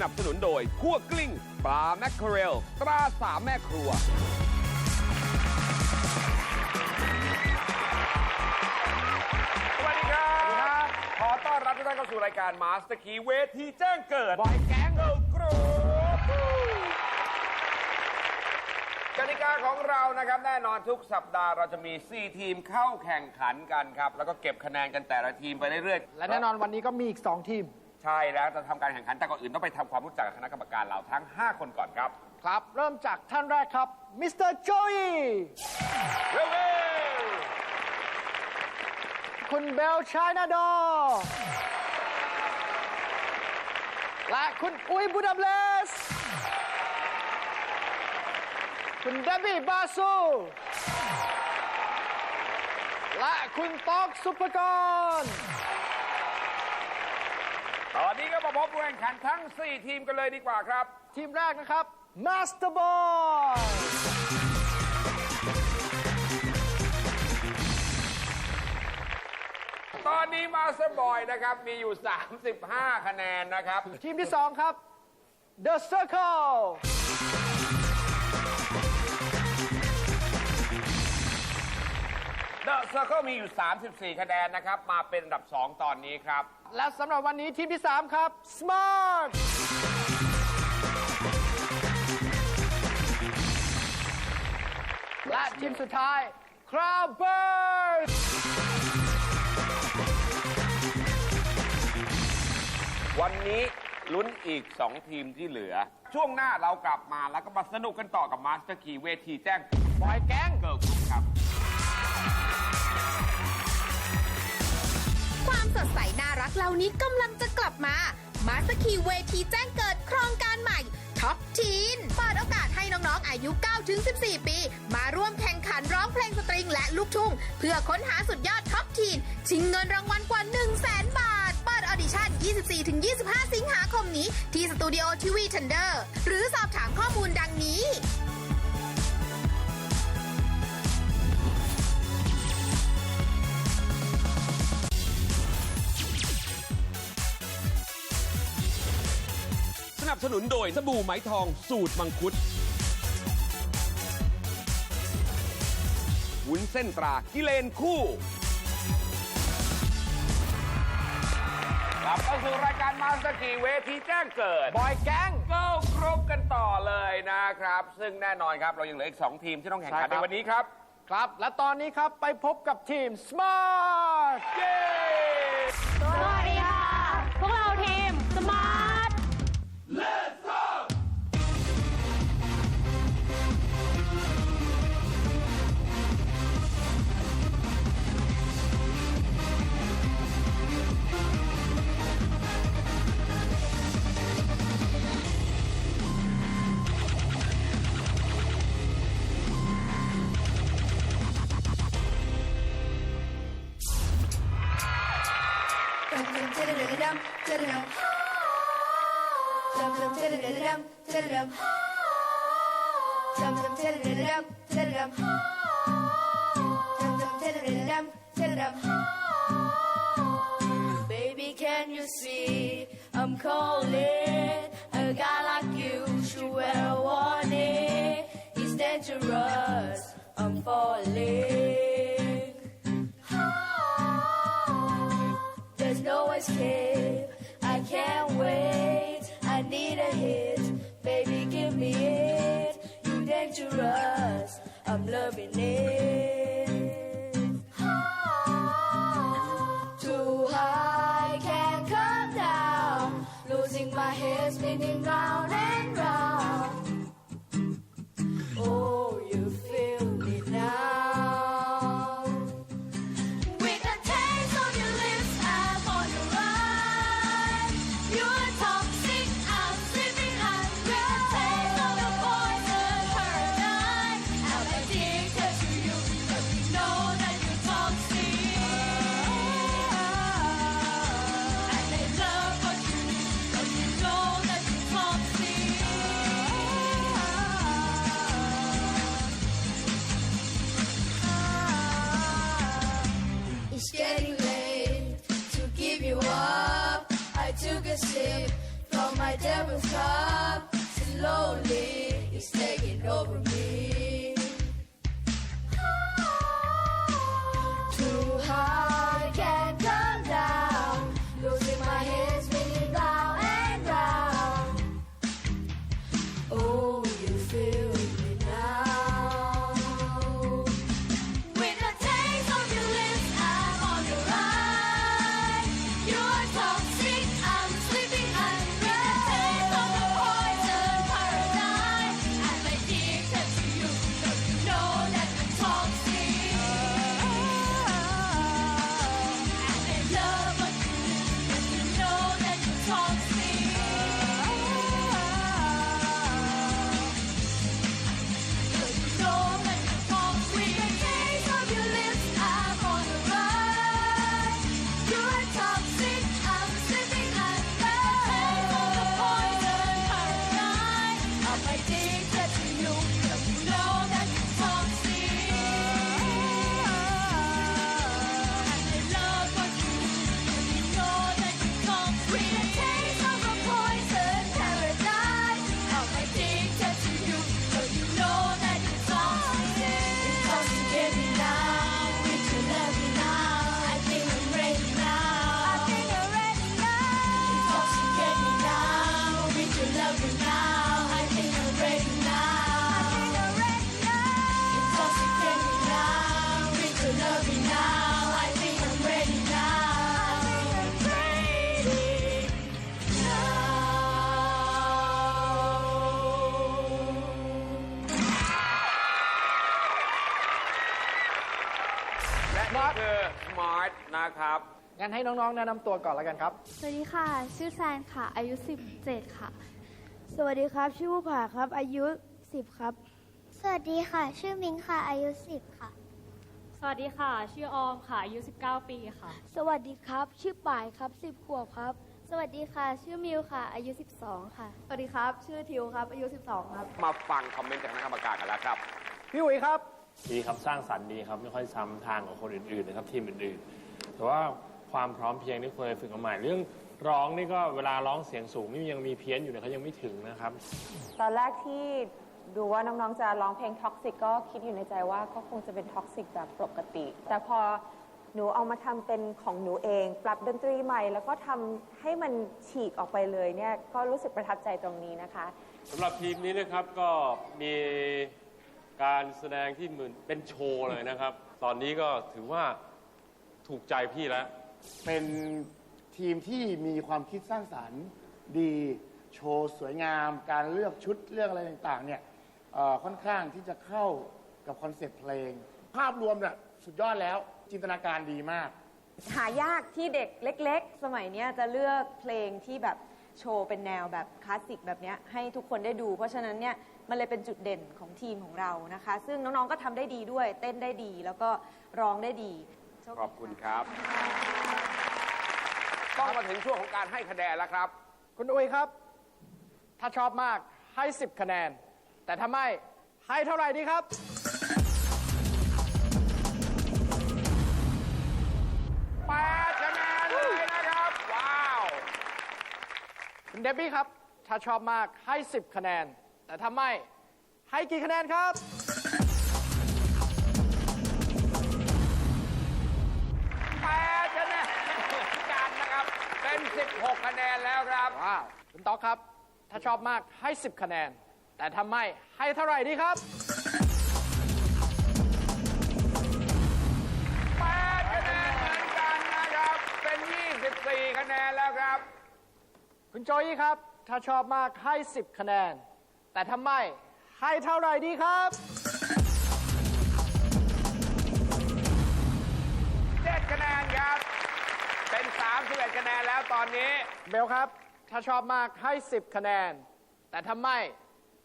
สนับสนุนโดยคั่วกลิ้ง ปลาแมคเคอเรล ตราสามแม่ครัว สวัสดีครับขอต้อนรับทุกท่านเข้าสู่รายการมาสเตอร์คีเวทีแจ้งเกิดบอยแก๊งเกิลกรุ๊ป กติกาของเรานะครับแน่นอนทุกสัปดาห์เราจะมี 4 ทีมเข้าแข่งขันกันครับ แล้วก็เก็บคะแนนกันแต่ละทีมไปเรื่อยๆและแน่นอนวันนี้ก็มีอีก 2 ทีม ใช่แล้วจะทำการแข่งขันแต่ก่อนอื่นต้องไปทำความรู้จักกับคณะกรรมการเราทั้ง 5 คนก่อนครับครับ เริ่มจากท่านแรกครับ มิสเตอร์โจยเร็วคุณเบลชายนาดอและคุณอุยบูดาเบลส คุณเดบี้บาซู และคุณตอกซุปเปอร์กรๆ ตอนนี้ก็มาพบผู้แข่งขันทั้ง 4 ทีมกันเลยดีกว่าครับ ทีมแรกนะครับมาสเตอร์บอยตอนนี้มาสเตอร์บอยนะครับ มีอยู่ 35 คะแนนนะครับ ทีมที่ 2 ครับ The Circle เดอะเซอร์เคิลมีอยู่ 34 คะแนนนะครับ มาเป็นอันดับ 2 ตอนนี้ครับ และสำหรับวันนี้ทีมที่ 3 ครับ Smart และทีมสุดท้าย Crowdburst วันนี้ลุ้นอีก 2 ทีมที่เหลือ ช่วงหน้าเรากลับมาแล้วก็มาสนุกกันต่อกับมาสเตอร์คีเวทีแจ้ง บอยแก๊ง สดใสน่ารักเหล่านี้กำลังจะกลับมา มาสกีเวทีแจ้งเกิดโครงการใหม่ท็อปทีนเปิดโอกาสให้น้องๆ อายุ 9-14 ปี มาร่วมแข่งขันร้องเพลงสตริงและลูกทุ่ง เพื่อค้นหาสุดยอดท็อปทีน ชิงเงินรางวัลกว่า 1 0 0 0 0แบาท เปิดออดิชั่น 24-25 สิงหาคมนี้ ที่สตูดิโอทีวีทันเดอร์ หรือสอบถามข้อมูลดัง บสนุนโดยสบู่ไหมทองสูตรมังคุดวุ้นเส้นตรากิเลนคู่กลับเข้าสู่รายการมาสเตอร์คีเวทีแจ้งเกิด บอยแก๊งก็ครบกันต่อเลยนะครับ ซึ่งแน่นอนครับ เรายังเหลืออีก 2 ทีมที่ต้องแข่งขันใช่ครับ ในวันนี้ครับ ครับ และตอนนี้ครับไปพบกับทีม Smart เย้ Baby, can you see? I'm calling a guy like you should wear a warning. He's dangerous. I'm falling. Loving it. Devil's was too slowly. นะครับ งั้นให้น้องๆแนะนำตัวก่อนแล้วกันครับ สวัสดีค่ะ ชื่อแซนค่ะ อายุ 17 ค่ะ สวัสดีครับ ชื่อผู้ผาครับ อายุ 10 ครับ สวัสดีค่ะ ชื่อมิงค่ะ อายุ 10 ค่ะ สวัสดีค่ะ ชื่อออมค่ะ อายุ 19 ปีค่ะ สวัสดีครับ ชื่อป่ายครับ 10 ขวบครับ สวัสดีค่ะ ชื่อมิวค่ะ อายุ 12 ค่ะ สวัสดีครับ ชื่อทิวครับ อายุ 12 ครับ มาฟังคอมเมนต์จากคณะกรรมการกันแล้วครับ พี่อุ๋ยครับ ดีครับ สร้างสรรค์ดีครับ ไม่ค่อยซ้ำทางของคนอื่นๆนะครับ ทีมอื่นๆ แต่ว่าความพร้อมเพรียงนี่ควรฝึกกันใหม่เรื่องร้องนี่ก็เวลาร้องเสียงสูงนี่ยังมีเพี้ยนอยู่เนี่ยเขายังไม่ถึงนะครับ ตอนแรกที่ดูว่าน้องๆ จะร้องเพลงท็อกซิกก็คิดอยู่ในใจว่าก็คงจะเป็นท็อกซิกแบบปกติ แต่พอหนูเอามาทำเป็นของหนูเอง ปรับดนตรีใหม่ แล้วก็ทำให้มันฉีกออกไปเลยเนี่ยก็รู้สึกประทับใจตรงนี้นะคะ สำหรับทีมนี้นะครับก็มีการแสดงที่เหมือนเป็นโชว์เลยนะครับ ตอนนี้ก็ถือว่า ถูกใจพี่แล้ว เป็นทีมที่มีความคิดสร้างสารรค์ดีโชว์สวยงาม การเลือกชุดเลือกอะไรต่างๆ เนี่ยเอ่อค่อนข้างที่จะเข้ากับคอนเซ็ปต์เพลง ภาพรวมเนี่ยสุดยอดแล้วจินตนาการดีมาก หายากที่เด็กเล็ก ๆ สมัยเนี้ยจะเลือกเพลงที่แบบโชว์เป็นแนวแบบคลาสสิกแบบเนี้ยให้ทุกคนได้ดู เพราะฉะนั้นเนี่ยมันเลยเป็นจุดเด่นของทีมของเรานะคะ ซึ่งน้องๆก็ทำได้ดีด้วย เต้นได้ดีแล้วก็ร้องได้ดี โชดีขอบคุณครับ ต้องมาถึงช่วงของการให้คะแนนแล้วครับ คุณอุ๋ยครับ ถ้าชอบมากให้ 10 คะแนน แต่ถ้าไม่ ให้เท่าไหร่ดีครับ8คะแนนเลยนะครับ ว้าว คุณเดบบี้ครับ ถ้าชอบมากให้ 10 คะแนน แต่ถ้าไม่ ให้กี่คะแนนครับ 16 คะแนนแล้วครับ ว้าว คุณต๊อกครับ ถ้าชอบมากให้ 10 คะแนน แต่ถ้าไม่ให้เท่าไหร่ดีครับ 8 คะแนนเหมือนกันนะครับ เป็น 24 คะแนนแล้วครับ คุณโจยี่ครับ ถ้าชอบมากให้ 10 คะแนน แต่ถ้าไม่ให้เท่าไหร่ดีครับ 7 คะแนนครับ เป็น31คะแนนแล้วตอนนี้ เบลครับ ถ้าชอบมากให้ 10 คะแนน แต่ถ้าไม่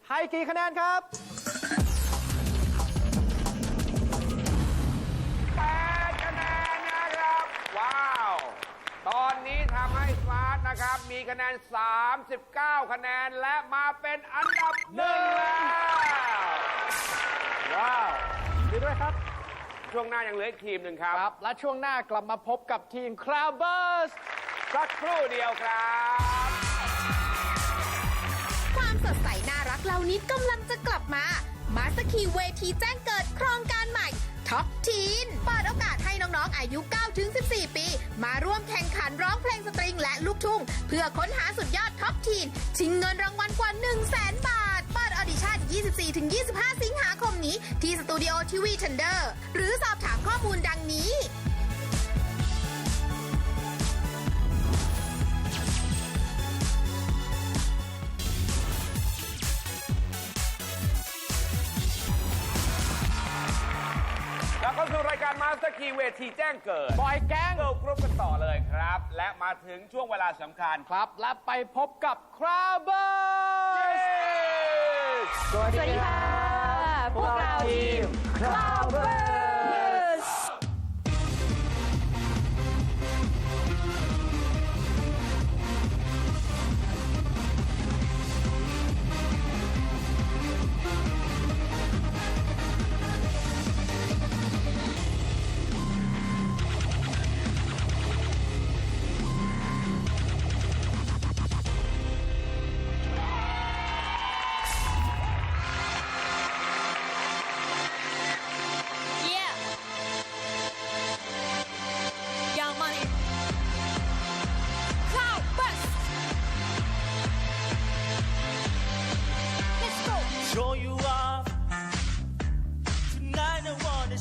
ให้กี่คะแนนครับ 8 คะแนนนะครับ ว้าว ตอนนี้ทำให้สมาร์ทนะครับ มีคะแนน 39 คะแนนและมาเป็นอันดับหนึ่งแล้ว ว้าวดีด้วยครับ ช่วงหน้ายังเหลืออีกทีมหนึ่งครับ ครับ และช่วงหน้ากลับมาพบกับทีม Crowdburst สักครู่เดียวครับเหล่านี้กำลังจะกลับมา มาสกีเวทีแจ้งเกิดโครงการใหม่ท็อปทีนเปิดโอกาสให้น้องๆ อายุ 9-14 ปี มาร่วมแข่งขันร้องเพลงสตริงและลูกทุ่ง เพื่อค้นหาสุดยอดท็อปทีน ชิงเงินรางวัลกว่า 1 0 0 0 0แสนบาทเปิดออดิชั่น 24-25 สิงหาคมนี้ที่สตูดิโอทีวีเทนเดอร์หรือสอบถามข้อมูลดังนี้แล้วก็สู่รายการมาสเตอร์คีเวทีแจ้งเกิดบอยแก๊งเกิร์ลกรุ๊ปกันต่อเลยครับ และมาถึงช่วงเวลาสำคัญ ครับ และไปพบกับคราเบอร์ สวัสดีค่ะ พวกเราทีมคราเบอร์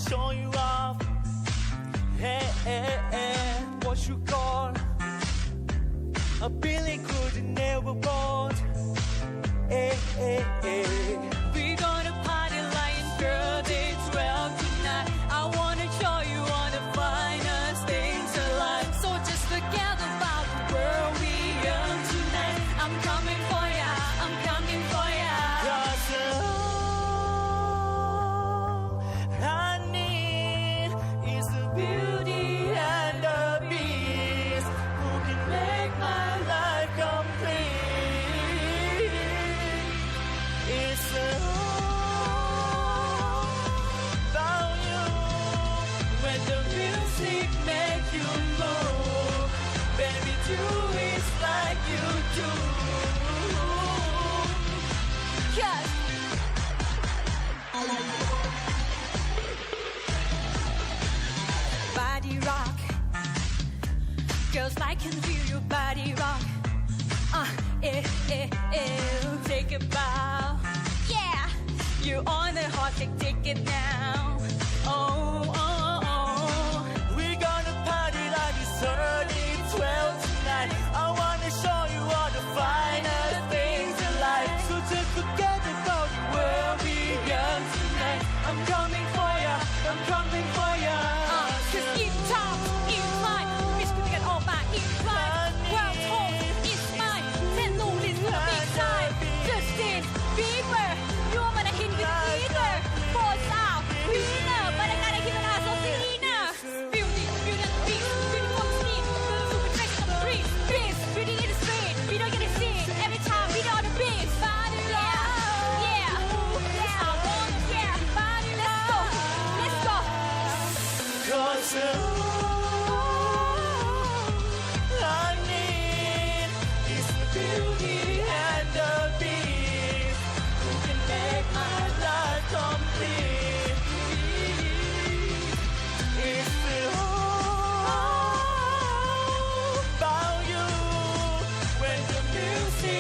show you off. Hey, hey, hey, what you call? A Billy could never bought. Hey, hey, hey. you on a hot ticket now. Oh.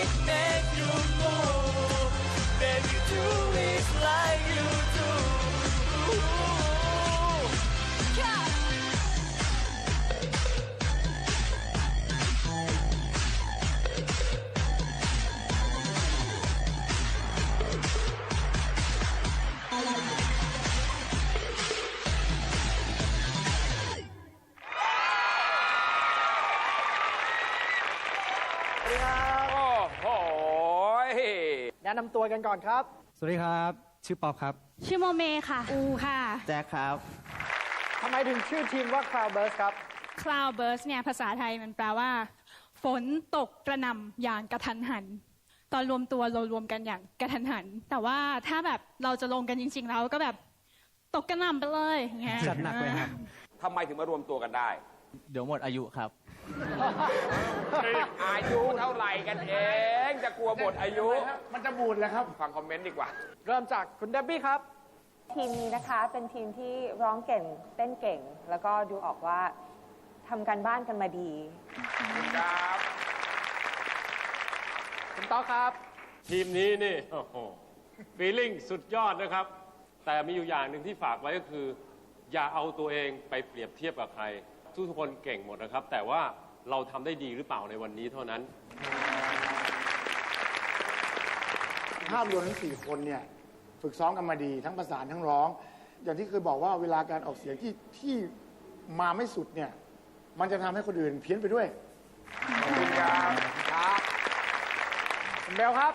Baby ตัวกันก่อนครับ สวัสดีครับ ชื่อป๊อปครับ ชื่อโมเมค่ะ อูค่ะ แจ็คครับ ทำไมถึงชื่อทีมว่า Cloudburst ครับ Cloudburst เนี่ยภาษาไทยมันแปลว่า ฝนตกกระหน่ำอย่างกระทันหัน ตอนรวมตัวเรารวมกันอย่างกระทันหัน แต่ว่าถ้าแบบเราจะลงกันจริง ๆ แล้วก็แบบตกกระหน่ำไปเลยอย่างเงี้ยจัดหนักเลยครับ ทำไมถึงมารวมตัวกันได้ เดี๋ยวหมดอายุครับ อายุเท่าไหร่กันเอง จะกลัวหมดอายุ มันจะบูดแล้วครับ ฟังคอมเมนต์ดีกว่า เริ่มจากคุณเดบบี้ครับ ทีมนี้นะคะเป็นทีมที่ร้องเก่งเต้นเก่ง แล้วก็ดูออกว่าทำการบ้านกันมาดี ครับคุณต๊อกครับ ทีมนี้นี่ โอ้โหฟีลิ่งสุดยอดนะครับ แต่มีอยู่อย่างหนึ่งที่ฝากไว้ก็คือ อย่าเอาตัวเองไปเปรียบเทียบกับใคร ทุกๆคนเก่งหมดนะครับ แต่ว่าเราทำได้ดีหรือเปล่าในวันนี้เท่านั้น ภาพรวมทั้งสี่คนเนี่ยฝึกซ้อมกันมาดีทั้งประสานทั้งร้อง อย่างที่เคยบอกว่าเวลาการออกเสียงที่ที่มาไม่สุดเนี่ย มันจะทำให้คนอื่นเพี้ยนไปด้วยครับคุณเบลครับ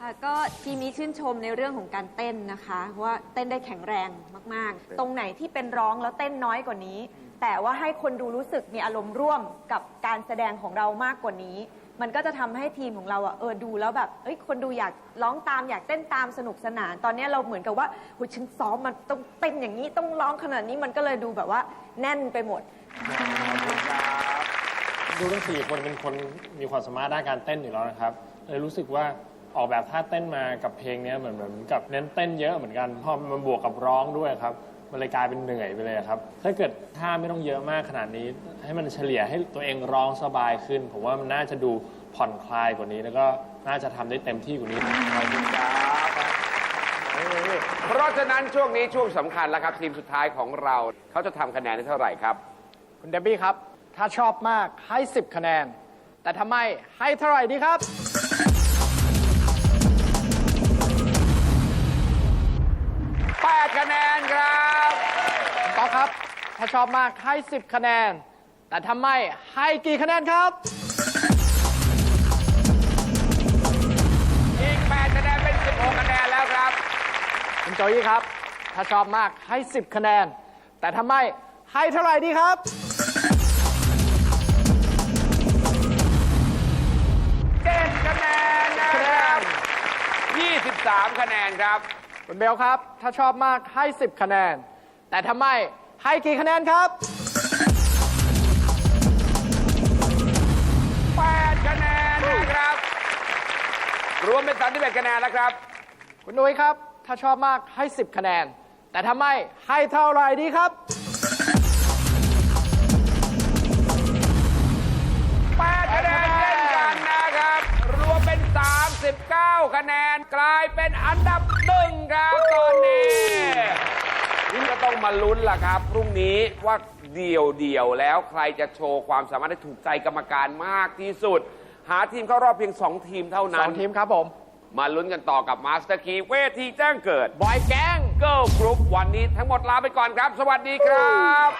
ค่ะก็ทีมนี้ชื่นชมในเรื่องของการเต้นนะคะเพราะว่าเต้นได้แข็งแรงมากตรงไหนที่เป็นร้องแล้วเต้นน้อยกว่านี้ แต่ว่าให้คนดูรู้สึกมีอารมณ์ร่วมกับการแสดงของเรามากกว่านี้ มันก็จะทำให้ทีมของเราอะเออดูแล้วแบบเอ้ยคนดูอยากร้องตามอยากเต้นตามสนุกสนาน ตอนนี้เราเหมือนกับว่าหุยฉันซ้อมมันต้องเต้นอย่างนี้ต้องร้องขนาดนี้มันก็เลยดูแบบว่าแน่นไปหมด ดูทั้งสี่คนเป็นคนมีความสามารถด้านการเต้นอยู่แล้วนะครับเลยรู้สึกว่า ออกแบบท่าเต้นมากับเพลงเนี้ยเหมือนเหมือนกับเน้นเต้นเยอะเหมือนกันพอมันบวกกับร้องด้วยครับมันเลยกลายเป็นเหนื่อยไปเลยครับ ถ้าเกิดท่าไม่ต้องเยอะมากขนาดนี้ ให้มันเฉลี่ยให้ตัวเองร้องสบายขึ้น ผมว่ามันน่าจะดูผ่อนคลายกว่านี้ แล้วก็น่าจะทำได้เต็มที่กว่านี้เพราะฉะนั้นช่วงนี้ช่วงสำคัญแล้วครับ ทีมสุดท้ายของเรา เขาจะทำคะแนนได้เท่าไหร่ครับ คุณเดบบี้ครับ ถ้าชอบมากให้ 10 คะแนน แต่ทำไมให้เท่าไหร่ดีครับ ถ้าชอบมากให้ 10 คะแนน แต่ทำไมให้กี่คะแนนครับ อีก8คะแนนเป็น 16 คะแนนแล้วครับ คุณโจยี่ครับ ถ้าชอบมากให้ 10 คะแนน แต่ทำไมให้เท่าไหร่ดีครับ 7 คะแนนนะครับ 23 คะแนนครับ คุณเบลครับ ถ้าชอบมากให้ 10 คะแนน แต่ทำไม ให้กี่คะแนนครับ 8คะแนนนะครับ รวมเป็น31คะแนนแล้วครับ คุณนุ้ยครับ ถ้าชอบมากให้ 10 คะแนน แต่ทำไมให้เท่าไหร่ดีครับ 8 คะแนนเช่นกันนะครับ รวมเป็น 39 คะแนน กลายเป็นอันดับหนึ่งครับตอนนี้นี่ก็ ต้องมาลุ้นล่ะครับ พรุ่งนี้ว่าเดี่ยวเดี่ยวๆแล้วใครจะโชว์ความสามารถให้ถูกใจกรรมการมากที่สุด หาทีมเข้ารอบเพียง 2 ทีมเท่าสนั้อน งทีมครับผม มาลุ้นกันต่อกับมาสเตอร์คีเวทีแจ้งเกิด บอยแกงเกิร์ลกรุ๊ปวันนี้ทั้งหมดลาไปก่อนครับ สวัสดีครับ